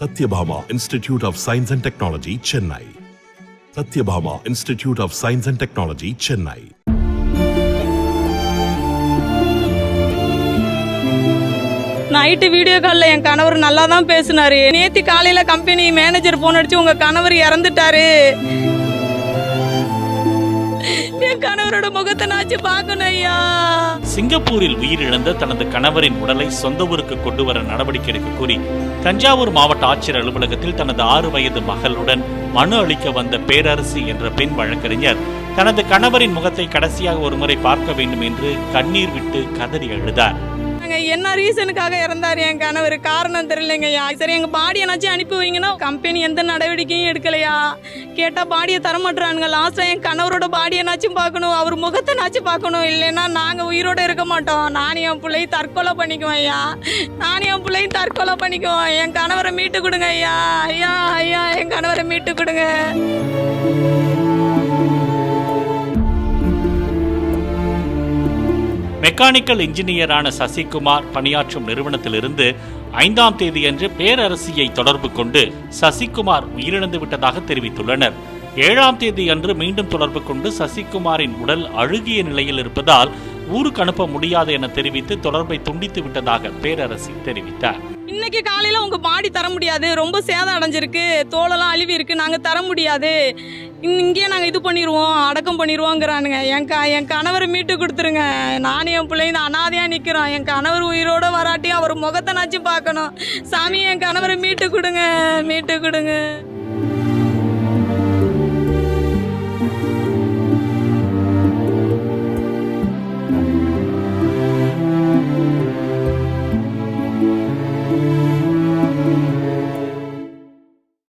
Sathyabama Institute of Science and Technology Chennai Sathyabama Institute of Science and Technology Chennai night video காலில் என் கணவர் நல்லா தான் பேசினாரு நேத்தி காலையில கம்பெனி மேனேஜர் போன் அடிச்சு உங்க கணவர் இறந்துட்டாரு என் கணவரோட முகத்தை நாச்சு பார்க்கணும் ஐயா சிங்கப்பூரில் உயிரிழந்த தனது கணவரின் உடலை சொந்த ஊருக்கு கொண்டு வர நடவடிக்கை எடுக்க கூறி தஞ்சாவூர் மாவட்ட ஆட்சியர் அலுவலகத்தில் தனது ஆறு வயது மகளுடன் மனு அளிக்க வந்த பேரரசி என்ற பெண் வழக்கறிஞர் தனது கணவரின் முகத்தை கடைசியாக ஒருமுறை பார்க்க வேண்டும் என்று கண்ணீர் விட்டு கதறி எழுதார் சொன்னாங்க என்ன ரீசனுக்காக இறந்தார் என் கணவர் காரணம் தெரியலைங்கய்யா சரி எங்கள் பாடி என்னாச்சும் அனுப்பி வைங்கன்னா கம்பெனி எந்த நடவடிக்கையும் எடுக்கலையா கேட்டால் பாடியை தர மாட்டுறானுங்க லாஸ்ட்டாக என் கணவரோட பாடி என்னாச்சும் பார்க்கணும் அவர் முகத்தை நாச்சும் பார்க்கணும் இல்லைன்னா நாங்கள் உயிரோட இருக்க மாட்டோம் நானும் என் பிள்ளையும் தற்கொலை பண்ணிக்குவோம் ஐயா நானும் என் பிள்ளையும் தற்கொலை பண்ணிக்குவோம் என் கணவரை மீட்டு கொடுங்க ஐயா ஐயா ஐயா என் கணவரை மீட்டு கொடுங்க மெக்கானிக்கல் இன்ஜினியரான சசிகுமார் பணியாற்றும் நிறுவனத்திலிருந்து ஐந்தாம் தேதியன்று பேரரசியை தொடர்பு கொண்டு சசிகுமார் உயிரிழந்து விட்டதாக தெரிவித்துள்ளனர் ஏழாம் தேதி அன்று மீண்டும் தொடர்பு கொண்டு சசிகுமாரின் உடல் அழுகிய நிலையில் இருப்பதால் ஊருக்கு அனுப்ப முடியாது என தெரிவித்து தொடர்பை துண்டித்து விட்டதாக பேரரசி தெரிவித்தார் இன்னைக்கு காலையில உங்க பாடி தர முடியாது ரொம்ப சேதம் அடைஞ்சிருக்கு தோலெல்லாம் அழுவி இருக்கு நாங்க தர முடியாது இங்கேயே நாங்கள் இது பண்ணிடுவோம் அடக்கம் பண்ணிடுவோங்கிறானுங்க என் க என் கணவரை மீட்டு கொடுத்துருங்க நானும் என் பிள்ளைங்க அனாதையாக நிற்கிறோம் என் கணவர் உயிரோட வராட்டி அவர் முகத்தை நச்சு பார்க்கணும் சாமி என் கணவரை மீட்டு கொடுங்க மீட்டு கொடுங்க